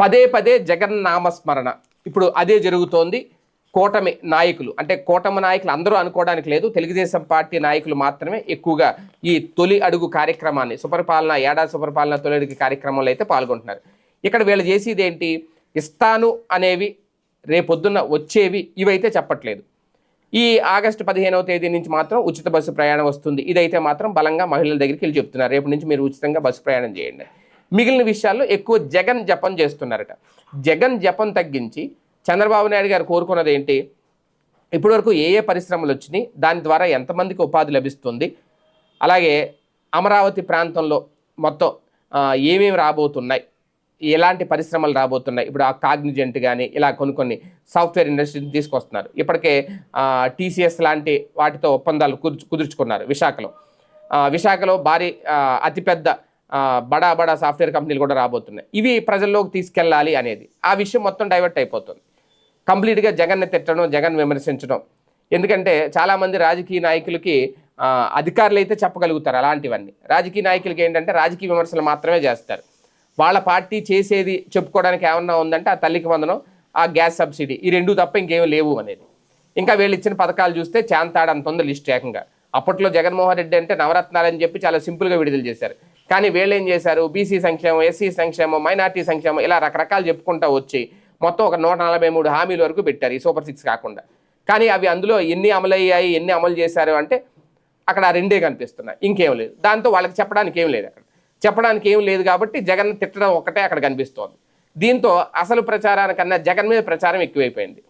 పదే పదే జగన్ నామస్మరణ ఇప్పుడు అదే జరుగుతోంది. కూటమి నాయకులు అంటే కూటమి నాయకులు అందరూ అనుకోవడానికి లేదు. తెలుగుదేశం పార్టీ నాయకులు మాత్రమే ఎక్కువగా ఈ తొలి అడుగు కార్యక్రమాన్ని సుపరిపాలన ఏడాది సుపరిపాలన తొలి అడుగు కార్యక్రమంలో అయితే పాల్గొంటున్నారు. ఇక్కడ వీళ్ళు చేసేది ఏంటి? ఇస్తాను అనేవి రేపొద్దున్న వచ్చేవి ఇవైతే చెప్పట్లేదు. ఈ ఆగస్టు పదిహేనవ తేదీ నుంచి మాత్రం ఉచిత బస్సు ప్రయాణం వస్తుంది. ఇదైతే మాత్రం బలంగా మహిళల దగ్గరికి వెళ్ళి చెప్తున్నారు. రేపు నుంచి మీరు ఉచితంగా బస్సు ప్రయాణం చేయండి. మిగిలిన విషయాల్లో ఎక్కువ జగన్ జపం చేస్తున్నారట. జగన్ జపం తగ్గించి చంద్రబాబు నాయుడు గారు కోరుకున్నది ఏంటి? ఇప్పటివరకు ఏ ఏ పరిశ్రమలు వచ్చినాయి? దాని ద్వారా ఎంతమందికి ఉపాధి లభిస్తుంది? అలాగే అమరావతి ప్రాంతంలో మొత్తం ఏమేమి రాబోతున్నాయి? ఎలాంటి పరిశ్రమలు రాబోతున్నాయి? ఇప్పుడు ఆ కాగ్నిజెంట్ కానీ ఇలా కొన్ని కొన్ని సాఫ్ట్వేర్ ఇండస్ట్రీని తీసుకొస్తున్నారు. ఇప్పటికే టీసీఎస్ లాంటి వాటితో ఒప్పందాలు కుదుర్చుకున్నారు విశాఖలో. విశాఖలో భారీ అతిపెద్ద బడా బడా సాఫ్ట్వేర్ కంపెనీలు కూడా రాబోతున్నాయి. ఇవి ప్రజల్లోకి తీసుకెళ్ళాలి అనేది. ఆ విషయం మొత్తం డైవర్ట్ అయిపోతుంది. కంప్లీట్గా జగన్ని తిట్టడం జగన్ విమర్శించడం. ఎందుకంటే చాలామంది రాజకీయ నాయకులకి అధికారులు అయితే చెప్పగలుగుతారు అలాంటివన్నీ. రాజకీయ నాయకులకి ఏంటంటే రాజకీయ విమర్శలు మాత్రమే చేస్తారు. వాళ్ళ పార్టీ చేసేది చెప్పుకోవడానికి ఏమన్నా ఉందంటే ఆ తల్లికి వందనం ఆ గ్యాస్ సబ్సిడీ. ఈ రెండు తప్ప ఇంకేం లేవు అనేది. ఇంకా వీళ్ళు ఇచ్చిన పథకాలు చూస్తే చాంతాడు అంత ఉంది లిస్ట్ ఏకంగా. అప్పట్లో జగన్మోహన్ రెడ్డి అంటే నవరత్నాలు అని చెప్పి చాలా సింపుల్గా విడుదల చేశారు. కానీ వీళ్ళు ఏం చేశారు? బీసీ సంక్షేమం ఎస్సీ సంక్షేమం మైనార్టీ సంక్షేమం ఇలా రకరకాలు చెప్పుకుంటూ వచ్చి మొత్తం ఒక నూట నలభై మూడు హామీల వరకు పెట్టారు ఈ సూపర్ సిక్స్ కాకుండా. కానీ అవి అందులో ఎన్ని అమలయ్యాయి ఎన్ని అమలు చేశారు అంటే అక్కడ ఆ రెండే కనిపిస్తున్నాయి. ఇంకేం లేదు. దాంతో వాళ్ళకి చెప్పడానికి ఏం లేదు అక్కడ. చెప్పడానికి ఏం లేదు కాబట్టి జగన్ తిట్టడం ఒక్కటే అక్కడ కనిపిస్తోంది. దీంతో అసలు ప్రచారానికన్నా జగన్ మీద ప్రచారం ఎక్కువైపోయింది.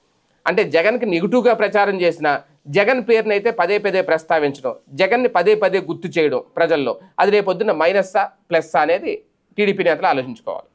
అంటే జగన్కి నెగిటివ్గా ప్రచారం చేసిన జగన్ పేరునైతే పదే పదే ప్రస్తావించడం జగన్ని పదే పదే గుర్తు చేయడం ప్రజల్లో. అది రేపొద్దున మైనస్సా ప్లస్సా అనేది టీడీపీ నేతలు ఆలోచించుకోవాలి.